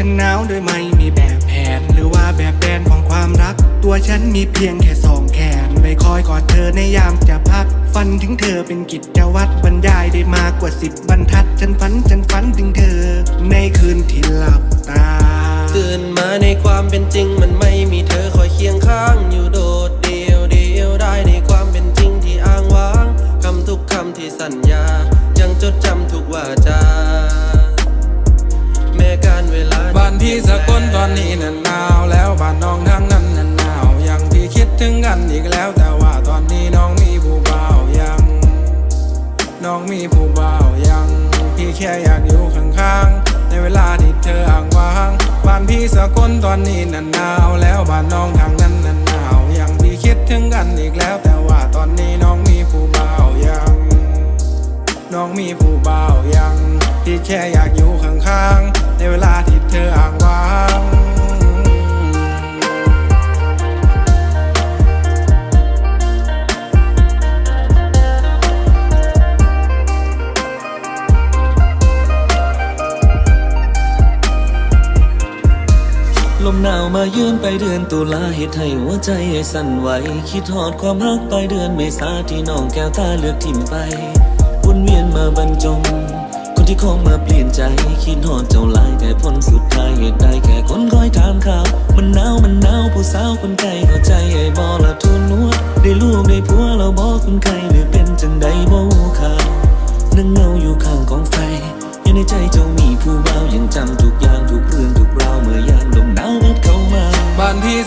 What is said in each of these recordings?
ฉันหนาวโดยไม่มีแบบแผน หรือว่าแบบแปนของความรัก ตัวฉันมีเพียงแค่สองแขนไว้คอยกอดเธอในยามจะพัก ฝันถึงเธอเป็นกิจวัตรบรรยายได้มากกว่าสิบบรรทัด ฉันฝันฉัน พี่สกลตอนนี้น่ะหนาวแล้วบ้านน้องทางนั้นน่ะหนาวยังพี่คิดถึงกันอีกแล้วแต่ว่าตอนนี้น้องมีผู้บ่าวยัง น้องมีผู้บ่าวยัง พี่แค่อยากอยู่ข้างๆในเวลาที่เธออ่างว่างบ้านพี่สกลตอนนี้น่ะหนาวแล้วบ้านน้องทางนั้นน่ะหนาวยังพี่คิดถึงกันอีกแล้วแต่ว่าตอนนี้น้องมีผู้บ่าวยัง น้องมีผู้บ่าวยังที่แค่อยากอยู่ข้างๆในเวลา มามายืนไปเดือนตุลาเหตุให้หัวใจสั่นไหว คิดทอดความรักปลายเดือนเมษาที่น้องแก้วตาเลือกทิมไปวนเวียนมาบรรจง คนที่คงมาเปลี่ยนใจ คิดทอดเจ้าลายแต่ผลสุดท้ายเหตุใดแค่คนคอยถามข่าว มันหนาวมันหนาวผู้สาวคนไกลเข้าใจไอ้บอละทุนนวดได้ลูกได้ผัวเราบอกคนไกล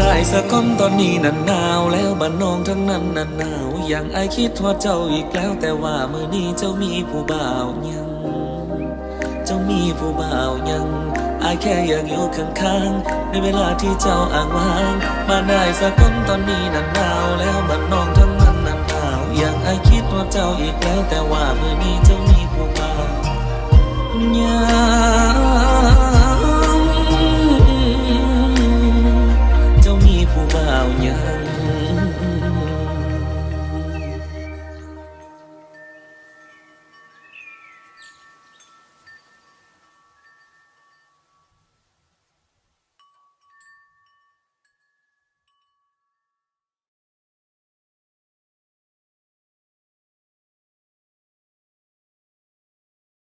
มาได้สักคนตอนนี้นันหนาวแล้วบ้านน้องทั้งนั้นนันหนาว อย่างไอคิดว่าเจ้าอีกแล้วแต่ว่ามือนี้เจ้ามีผู้บ่าวยัง เจ้ามีผู้บ่าวยังไอายแค่อยากอยู่ข้างๆในเวลาที่เจ้าอ่างว่างมาได้สักคนตอนนี้นันหนาวแล้วบ้านน้องทั้งนั้นนันหนาว อย่างไอคิดว่าเจ้าอีกแล้วแต่ว่ามือนี้เจ้ามีผู้บ่าวยัง